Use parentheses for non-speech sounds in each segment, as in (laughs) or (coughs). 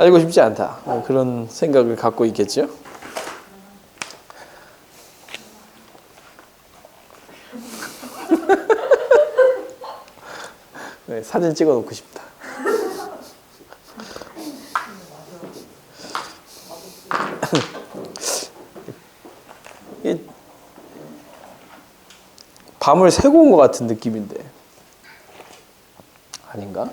알고 싶지 않다. 어, 그런 생각을 갖고 있겠죠. (laughs) 네, 사진 찍어 놓고 싶다. (laughs) 이 밤을 새고 온 것 같은 느낌인데 아닌가?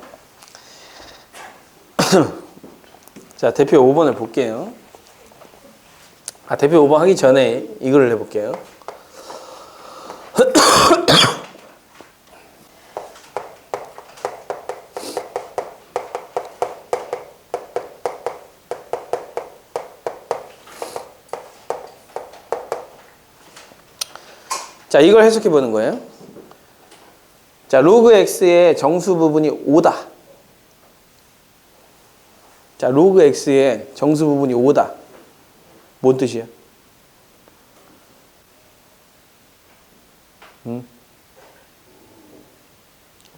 자 대표 5번을 볼게요. 아 대표 5번 하기 전에 이걸 해볼게요. (coughs) 자, 이걸 해석해 보는 거예요. 자, 로그 x의 정수 부분이 5다. 자, 로그 x의 정수 부분이 5다. 뭔 뜻이야? 응?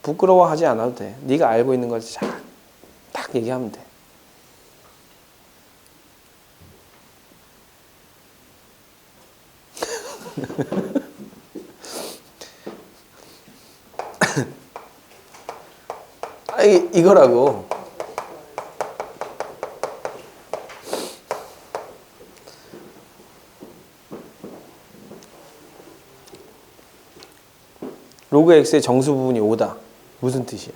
부끄러워하지 않아도 돼. 네가 알고 있는 걸 잘, 딱 얘기하면 돼. (laughs) 아, 이, 이거라고. 로그 x의 정수 부분이 5다. 무슨 뜻이야?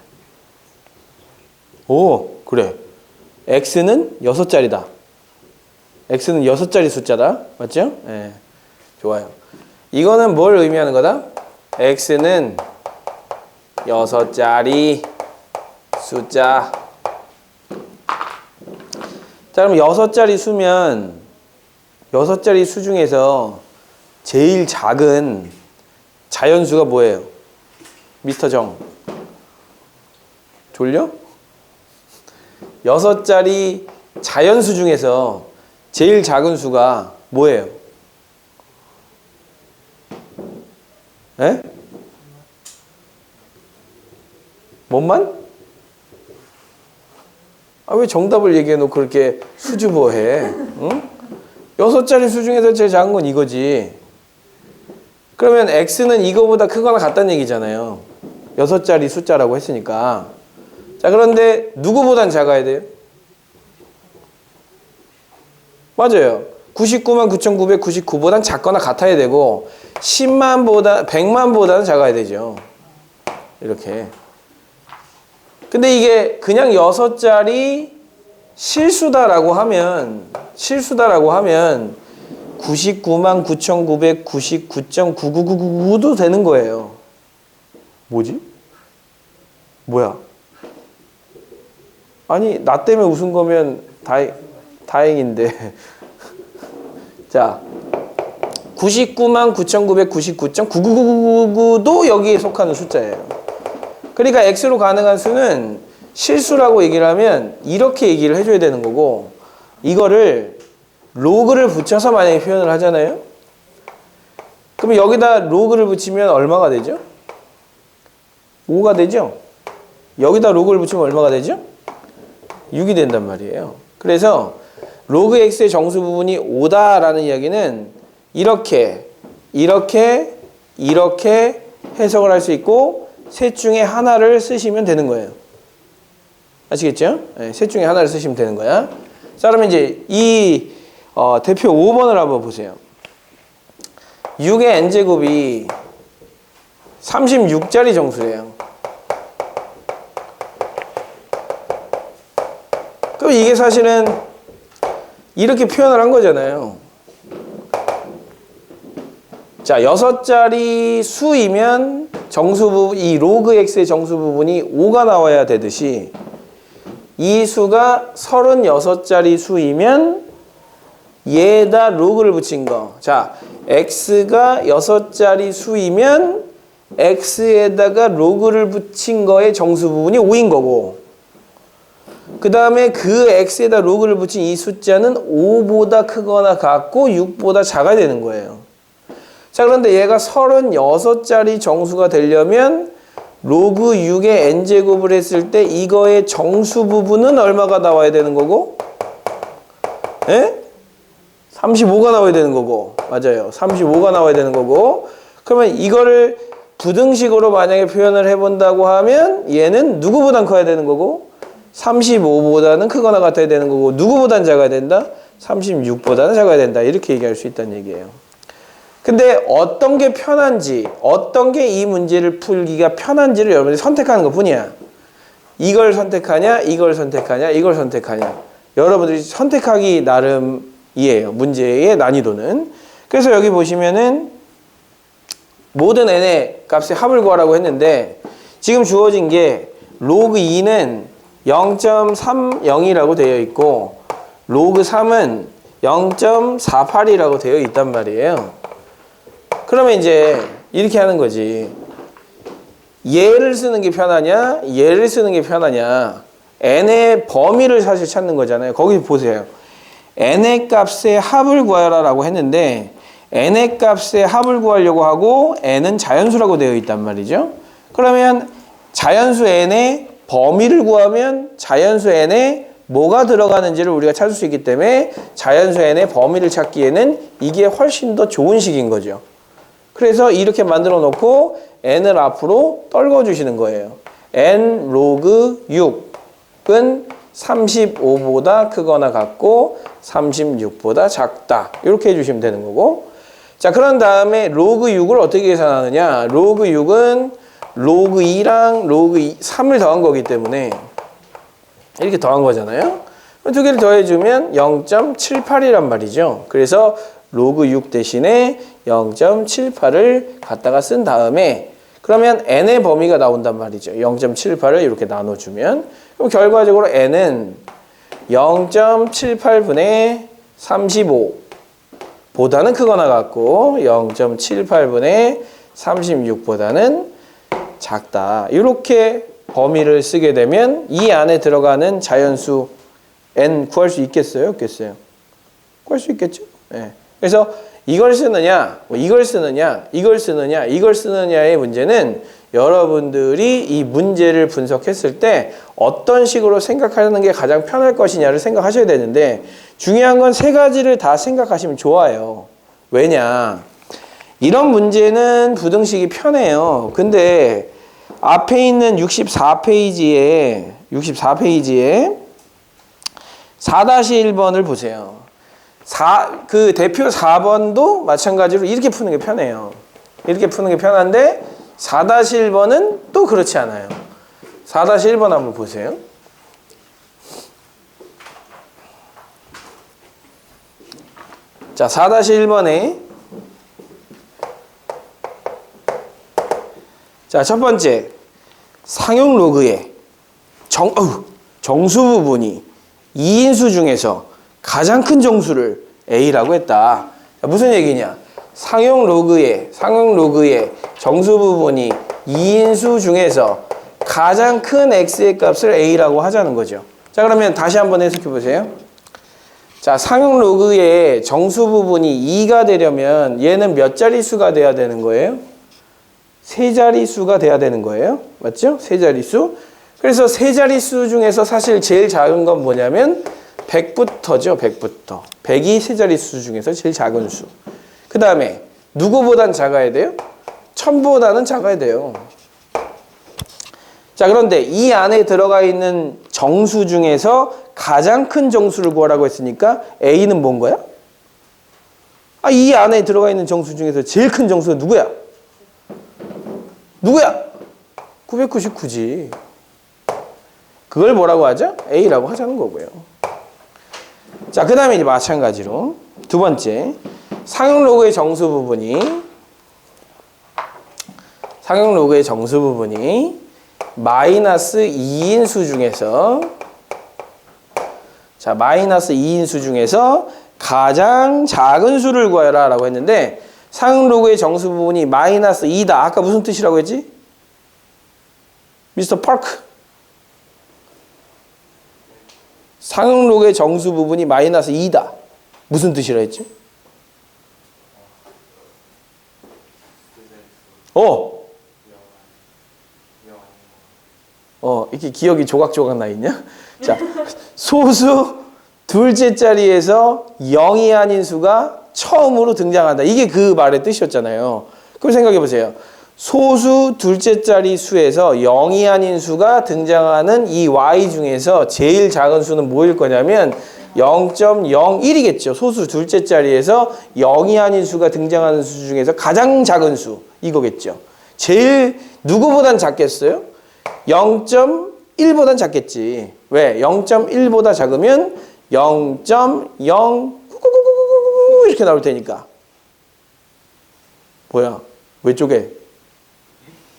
오, 그래. x는 6자리다. x는 6자리 숫자다. 맞죠? 예. 좋아요. 이거는 뭘 의미하는 거다? x는 6자리 숫자. 자, 그럼 여섯 자리 수면 여섯 자리 수 중에서 제일 작은 자연수가 뭐예요? 미스터 정. 졸려? 여섯 자리 자연수 중에서 제일 작은 수가 뭐예요? 에? 뭔만? 아, 왜 정답을 얘기해 놓고 그렇게 수줍어해? 응? 여섯 자리 수 중에서 제일 작은 건 이거지. 그러면 x는 이거보다 크거나 같다는 얘기잖아요. 여섯 자리 숫자라고 했으니까. 자, 그런데 누구보단 작아야 돼요? 맞아요. 99만 9,999보단 작거나 같아야 되고 10만보다 100만보다는 작아야 되죠. 이렇게. 근데 이게 그냥 여섯 자리 실수다라고 하면 실수다라고 하면 99만 9,999.99999도 되는 거예요. 뭐지? 뭐야? 아니 나 때문에 웃은 거면 다행 다행인데 (laughs) 자 99만 9,999.99999도 여기에 속하는 숫자예요. 그러니까 x로 가능한 수는 실수라고 얘기를 하면 이렇게 얘기를 해줘야 되는 거고 이거를 로그를 붙여서 만약에 표현을 하잖아요. 그러면 여기다 로그를 붙이면 얼마가 되죠? 5가 되죠? 여기다 로그를 붙이면 얼마가 되죠? 6이 된단 말이에요. 그래서 로그 x의 정수 부분이 5다라는 이야기는 이렇게 이렇게 이렇게 해석을 할 수 있고 셋 중에 하나를 쓰시면 되는 거예요. 아시겠죠? 네, 셋 중에 하나를 쓰시면 되는 거야. 자, 그러면 이제 이 어, 대표 5번을 한번 보세요. 6의 n제곱이 36짜리 정수래요. 그럼 이게 사실은 이렇게 표현을 한 거잖아요. 자, 6자리 수이면 정수 부분, 이 로그 x의 정수 부분이 5가 나와야 되듯이 이 수가 36자리 수이면 얘에다 로그를 붙인 거. 자, x가 6자리 수이면 x에다가 로그를 붙인 거의 정수 부분이 5인 거고. 그 다음에 그 x에다 로그를 붙인 이 숫자는 5보다 크거나 같고 6보다 작아야 되는 거예요. 자, 그런데 얘가 36자리 정수가 되려면 로그 6의 n제곱을 했을 때 이거의 정수 부분은 얼마가 나와야 되는 거고? 에? 35가 나와야 되는 거고. 맞아요. 35가 나와야 되는 거고. 그러면 이거를 부등식으로 만약에 표현을 해본다고 하면 얘는 누구보단 커야 되는 거고 35보다는 크거나 같아야 되는 거고 누구보단 작아야 된다? 36보다는 작아야 된다. 이렇게 얘기할 수 있다는 얘기예요. 근데 어떤 게 편한지 어떤 게 이 문제를 풀기가 편한지를 여러분이 선택하는 것 뿐이야. 이걸 선택하냐 이걸 선택하냐 이걸 선택하냐. 여러분들이 선택하기 나름이에요. 문제의 난이도는. 그래서 여기 보시면은 모든 n의 값의 합을 구하라고 했는데 지금 주어진 게 로그 2는 0.30이라고 되어 있고 로그 3은 0.48이라고 되어 있단 말이에요. 그러면 이제 이렇게 하는 거지. 얘를 쓰는 게 편하냐, 얘를 쓰는 게 편하냐. n의 범위를 사실 찾는 거잖아요. 거기 보세요. n의 값의 합을 구하라라고 했는데 n의 값의 합을 구하려고 하고 n은 자연수라고 되어 있단 말이죠. 그러면 자연수 n의 범위를 구하면 자연수 n에 뭐가 들어가는지를 우리가 찾을 수 있기 때문에 자연수 n의 범위를 찾기에는 이게 훨씬 더 좋은 식인 거죠. 그래서 이렇게 만들어 놓고 n을 앞으로 떨궈 주시는 거예요. n 로그 6은 35보다 크거나 같고 36보다 작다. 이렇게 해주시면 되는 거고. 자, 그런 다음에 로그 6을 어떻게 계산하느냐? 로그 6은 로그 2랑 로그 2, 3을 더한 거기 때문에 이렇게 더한 거잖아요. 두 개를 더해주면 0.78이란 말이죠. 그래서 로그 6 대신에 0.78을 갖다가 쓴 다음에 그러면 n의 범위가 나온단 말이죠. 0.78을 이렇게 나눠주면 그럼 결과적으로 n은 0.78분의 35 보다는 크거나 같고 0.78분의 36보다는 작다. 이렇게 범위를 쓰게 되면 이 안에 들어가는 자연수 n 구할 수 있겠어요? 없겠어요? 구할 수 있겠죠? 예. 그래서 이걸 쓰느냐, 뭐 이걸 쓰느냐, 이걸 쓰느냐, 이걸 쓰느냐의 문제는 여러분들이 이 문제를 분석했을 때 어떤 식으로 생각하는 게 가장 편할 것이냐를 생각하셔야 되는데 중요한 건 세 가지를 다 생각하시면 좋아요. 왜냐? 이런 문제는 부등식이 편해요. 근데 앞에 있는 64페이지에 64페이지에 4-1번을 보세요. 4, 그 대표 4번도 마찬가지로 이렇게 푸는 게 편해요. 이렇게 푸는 게 편한데 4-1번은 또 그렇지 않아요. 4-1번 한번 보세요. 자, 4-1번에 자, 첫 번째 상용 로그의 정, 어휴, 정수 부분이 2인수 중에서 가장 큰 정수를 A라고 했다. 자, 무슨 얘기냐? 상용 로그의 상용 로그의 정수 부분이 2인수 중에서 가장 큰 x의 값을 a라고 하자는 거죠. 자, 그러면 다시 한번 해석해 보세요. 자, 상용 로그의 정수 부분이 2가 되려면 얘는 몇 자릿수가 돼야 되는 거예요? 세 자릿수가 돼야 되는 거예요. 맞죠? 세 자릿수. 그래서 세 자릿수 중에서 사실 제일 작은 건 뭐냐면 100부터죠. 100부터. 100이 세 자릿수 중에서 제일 작은 수. 그 다음에 누구보단 작아야 돼요? 1000보다는 작아야 돼요. 자, 그런데 이 안에 들어가 있는 정수 중에서 가장 큰 정수를 구하라고 했으니까 A는 뭔 거야? 아, 이 안에 들어가 있는 정수 중에서 제일 큰 정수가 누구야? 누구야? 999지. 그걸 뭐라고 하죠? A라고 하자는 거고요. 자, 그 다음에 이제 마찬가지로 두 번째 상용 로그의 정수 부분이 상용 로그의 정수 부분이 마이너스 2인수 중에서 자 마이너스 2인수 중에서 가장 작은 수를 구하라 라고 했는데 상용 로그의 정수 부분이 마이너스 2다 아까 무슨 뜻이라고 했지? 미스터 파크 로그의 정수 부분이 마이너스 2다 무슨 뜻이라 했지? 어 어, 이렇게 기억이 조각조각 나 있냐? (laughs) 자, 소수 둘째 자리에서 0이 아닌 수가 처음으로 등장한다. 이게 그 말의 뜻이었잖아요. 그럼 생각해 보세요. 소수 둘째 자리 수에서 0이 아닌 수가 등장하는 이 y 중에서 제일 작은 수는 뭐일 거냐면 0.01이겠죠. 소수 둘째 자리에서 0이 아닌 수가 등장하는 수 중에서 가장 작은 수 이거겠죠. 제일 누구보단 작겠어요? 0.1보단 작겠지. 왜? 0.1보다 작으면 0.0 이렇게 나올 테니까. 뭐야? 왜 쪼개?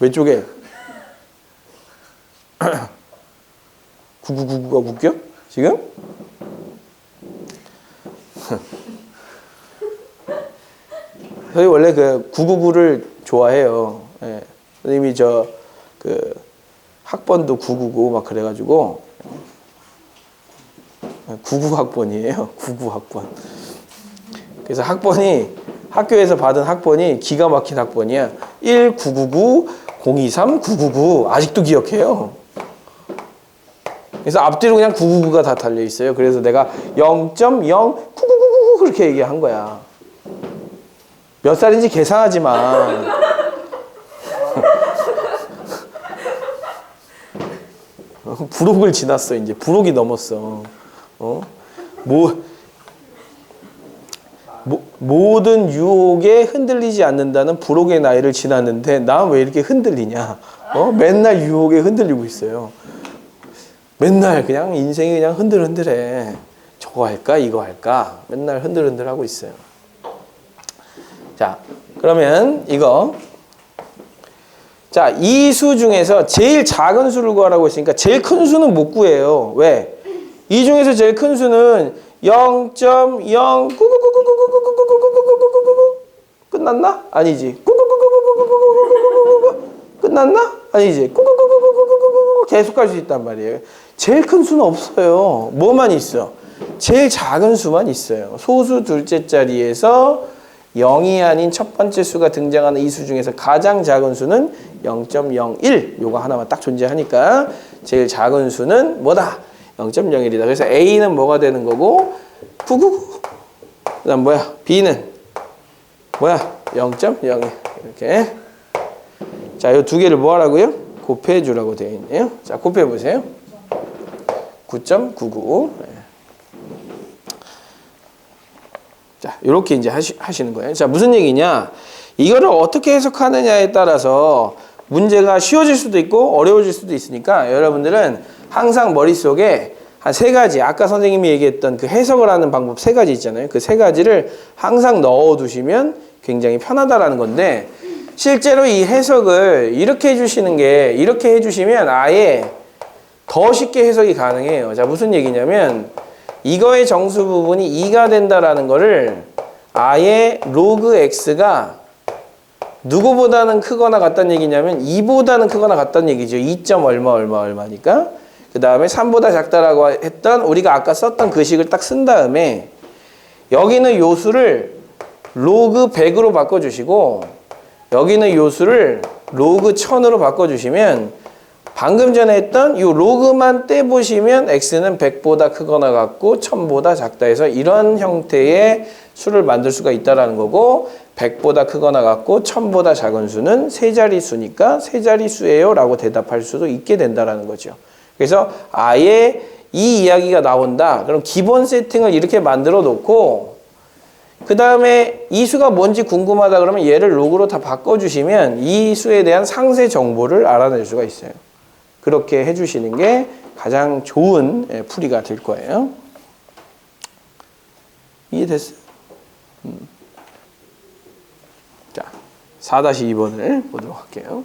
왜 쪼개? 9999가 웃겨? 지금? (laughs) 저희 원래 그 999를 좋아해요. 예. 선생님이 저 그 학번도 999 막 그래가지고 99 학번이에요. (laughs) 99 학번. 그래서 학번이 학교에서 받은 학번이 기가 막힌 학번이야. 1999 023 999 아직도 기억해요. 그래서 앞뒤로 그냥 999가 다 달려 있어요. 그래서 내가 0.09999 그렇게 얘기한 거야. 몇 살인지 계산하지 마. (laughs) 부록을 지났어 이제 부록이 넘었어. 어? 뭐 모, 모든 유혹에 흔들리지 않는다는 부록의 나이를 지났는데 난왜 이렇게 흔들리냐? 어? 맨날 유혹에 흔들리고 있어요. 맨날 그냥 인생이 그냥 흔들흔들해. 저거 할까 이거 할까 맨날 흔들흔들 하고 있어요. 자 그러면 이거 자, 이 수 중에서 제일 작은 수를 구하라고 했으니까 제일 큰 수는 못 구해요. 왜? 이 중에서 제일 큰 수는 0.0 끝났나? 아니지. 끝났나? 아니지. 계속 갈 수 있단 말이에요. 제일 큰 수는 없어요. 뭐만 있어? 제일 작은 수만 있어요. 소수 둘째 자리에서 0이 아닌 첫 번째 수가 등장하는 이 수 중에서 가장 작은 수는 0.01 요거 하나만 딱 존재하니까 제일 작은 수는 뭐다? 0.01이다. 그래서 A는 뭐가 되는 거고 999 그 다음 뭐야? B는 뭐야? 0.01 이렇게 자, 이 두 개를 뭐 하라고요? 곱해 주라고 되어 있네요. 자, 곱해 보세요. 9.99 자, 이렇게 이제 하시, 하시는 거예요. 자, 무슨 얘기냐? 이거를 어떻게 해석하느냐에 따라서 문제가 쉬워질 수도 있고 어려워질 수도 있으니까 여러분들은 항상 머릿속에 한 세 가지, 아까 선생님이 얘기했던 그 해석을 하는 방법 세 가지 있잖아요. 그 세 가지를 항상 넣어 두시면 굉장히 편하다라는 건데 실제로 이 해석을 이렇게 해 주시는 게 이렇게 해 주시면 아예 더 쉽게 해석이 가능해요. 자, 무슨 얘기냐면 이거의 정수 부분이 2가 된다라는 거를 아예 로그 x가 누구보다는 크거나 같다는 얘기냐면 2보다는 크거나 같다는 얘기죠. 2점 얼마 얼마 얼마니까. 그 다음에 3보다 작다라고 했던 우리가 아까 썼던 그 식을 딱 쓴 다음에 여기는 요수를 로그 100으로 바꿔주시고 여기는 요수를 로그 1000으로 바꿔주시면 방금 전에 했던 이 로그만 떼보시면 x는 100보다 크거나 같고 1000보다 작다 해서 이런 형태의 수를 만들 수가 있다라는 거고 100보다 크거나 같고 1000보다 작은 수는 세 자리 수니까 세 자리 수예요 라고 대답할 수도 있게 된다라는 거죠. 그래서 아예 이 이야기가 나온다. 그럼 기본 세팅을 이렇게 만들어 놓고 그 다음에 이 수가 뭔지 궁금하다 그러면 얘를 로그로 다 바꿔주시면 이 수에 대한 상세 정보를 알아낼 수가 있어요. 그렇게 해주시는 게 가장 좋은 예, 풀이가 될 거예요. 이해됐어요? 음. 자, 4-2번을 보도록 할게요.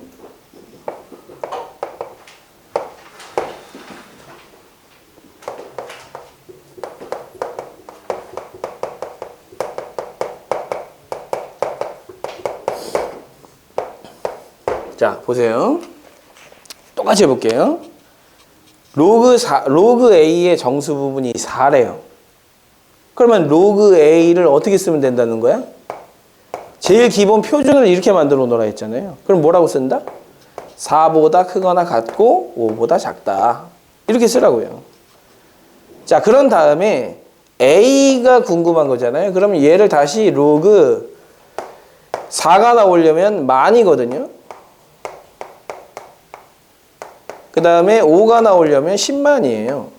자, 보세요. 똑같이 해볼게요. 로그 4, 로그 A의 정수 부분이 4래요. 그러면 로그 A를 어떻게 쓰면 된다는 거야? 제일 기본 표준을 이렇게 만들어 놓으라 했잖아요. 그럼 뭐라고 쓴다? 4보다 크거나 같고 5보다 작다. 이렇게 쓰라고요. 자, 그런 다음에 A가 궁금한 거잖아요. 그러면 얘를 다시 로그 4가 나오려면 만이거든요. 그 다음에 5가 나오려면 10만이에요.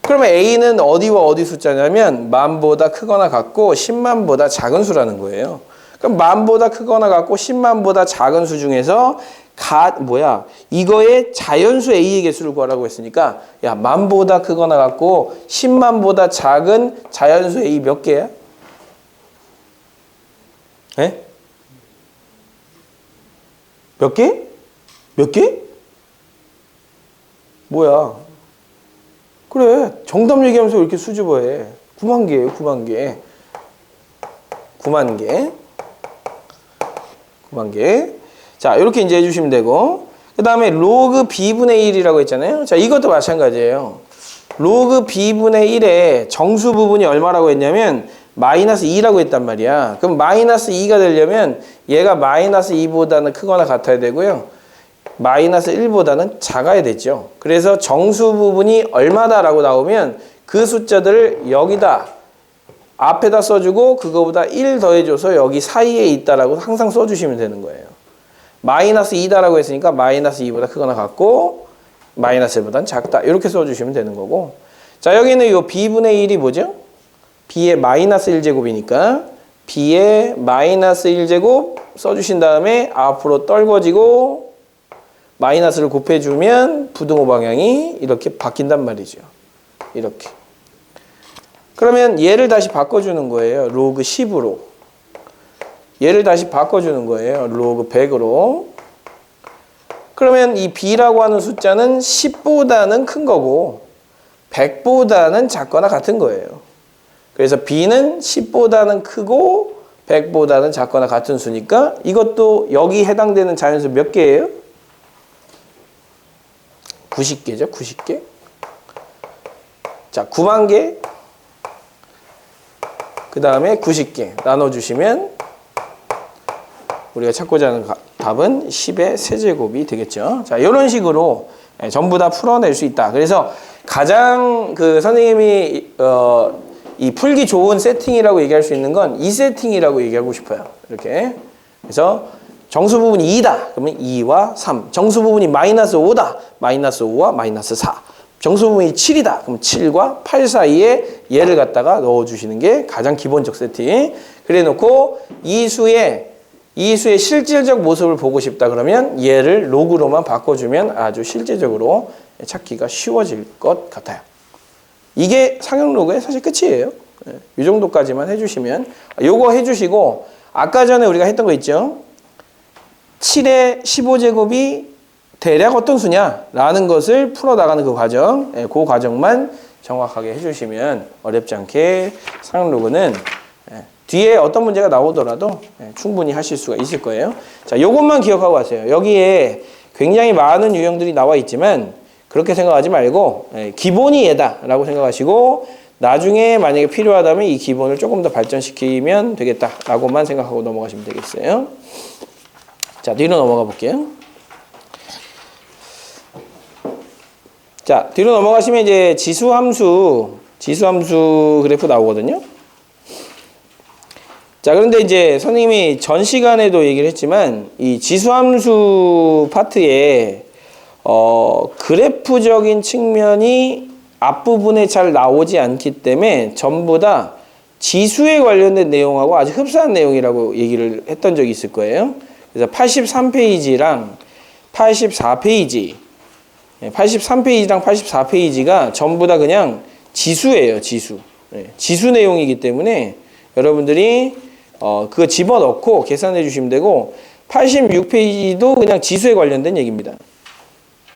그러면 A는 어디와 어디 숫자냐면 만보다 크거나 같고 10만보다 작은 수라는 거예요. 그럼 만보다 크거나 같고 10만보다 작은 수 중에서 가 뭐야 이거의 자연수 A의 개수를 구하라고 했으니까 야 만보다 크거나 같고 10만보다 작은 자연수 A 몇 개야? 에? 몇 개? 몇 개? 뭐야? 그래 정답 얘기하면서 왜 이렇게 수줍어 해? 9만 개예요 9만 개 9만 개 9만 개. 자, 이렇게 이제 해주시면 되고. 그 다음에 로그 b분의 1이라고 했잖아요. 자, 이것도 마찬가지예요. 로그 b분의 1의 정수 부분이 얼마라고 했냐면 마이너스 2라고 했단 말이야. 그럼 마이너스 2가 되려면 얘가 마이너스 2보다는 크거나 같아야 되고요. 마이너스 1보다는 작아야 되죠. 그래서 정수 부분이 얼마다라고 나오면 그 숫자들을 여기다 앞에다 써주고 그거보다 1 더해줘서 여기 사이에 있다라고 항상 써주시면 되는 거예요. 마이너스 2다라고 했으니까 마이너스 2보다 크거나 같고 마이너스 1보다는 작다. 이렇게 써주시면 되는 거고 자 여기는 이 b분의 1이 뭐죠? b의 마이너스 1제곱이니까 b의 마이너스 1제곱 써주신 다음에 앞으로 떨궈지고 마이너스를 곱해주면 부등호 방향이 이렇게 바뀐단 말이죠. 이렇게. 그러면 얘를 다시 바꿔주는 거예요. 로그 10으로. 얘를 다시 바꿔주는 거예요. 로그 100으로. 그러면 이 b라고 하는 숫자는 10보다는 큰 거고 100보다는 작거나 같은 거예요. 그래서 b는 10보다는 크고 100보다는 작거나 같은 수니까 이것도 여기 해당되는 자연수 몇 개예요? 90개죠. 90개. 자, 9만 개. 그 다음에 90개 나눠주시면 우리가 찾고자 하는 가- 답은 10의 세제곱이 되겠죠. 자, 이런 식으로 예, 전부 다 풀어낼 수 있다. 그래서 가장 그 선생님이 어, 이 풀기 좋은 세팅이라고 얘기할 수 있는 건 이 세팅이라고 얘기하고 싶어요. 이렇게. 그래서 정수 부분이 2다. 그러면 2와 3. 정수 부분이 마이너스 5다. 마이너스 5와 마이너스 4. 정수 부분이 7이다. 그럼 7과 8 사이에 얘를 갖다가 넣어주시는 게 가장 기본적 세팅. 그래 놓고 이 수의 이 수의 실질적 모습을 보고 싶다 그러면 얘를 로그로만 바꿔주면 아주 실제적으로 찾기가 쉬워질 것 같아요. 이게 상형 로그의 사실 끝이에요. 예, 이 정도까지만 해주시면 요거 해주시고 아까 전에 우리가 했던 거 있죠. 7의 15제곱이 대략 어떤 수냐라는 것을 풀어나가는 그 과정, 예, 그 과정만 정확하게 해주시면 어렵지 않게 상형 로그는 예, 뒤에 어떤 문제가 나오더라도 예, 충분히 하실 수가 있을 거예요. 자, 요것만 기억하고 가세요. 여기에 굉장히 많은 유형들이 나와 있지만 그렇게 생각하지 말고 예, 기본이 얘다라고 생각하시고 나중에 만약에 필요하다면 이 기본을 조금 더 발전시키면 되겠다라고만 생각하고 넘어가시면 되겠어요. 자, 뒤로 넘어가 볼게요. 자, 뒤로 넘어가시면 이제 지수 함수, 지수 함수 그래프 나오거든요. 자, 그런데 이제 선생님이 전 시간에도 얘기를 했지만 이 지수 함수 파트에 어, 그래프적인 측면이 앞부분에 잘 나오지 않기 때문에 전부 다 지수에 관련된 내용하고 아주 흡사한 내용이라고 얘기를 했던 적이 있을 거예요. 그래서 83페이지랑 84페이지, 83페이지랑 84페이지가 전부 다 그냥 지수예요, 지수. 네, 지수 내용이기 때문에 여러분들이 어, 그거 집어넣고 계산해 주시면 되고 86페이지도 그냥 지수에 관련된 얘기입니다.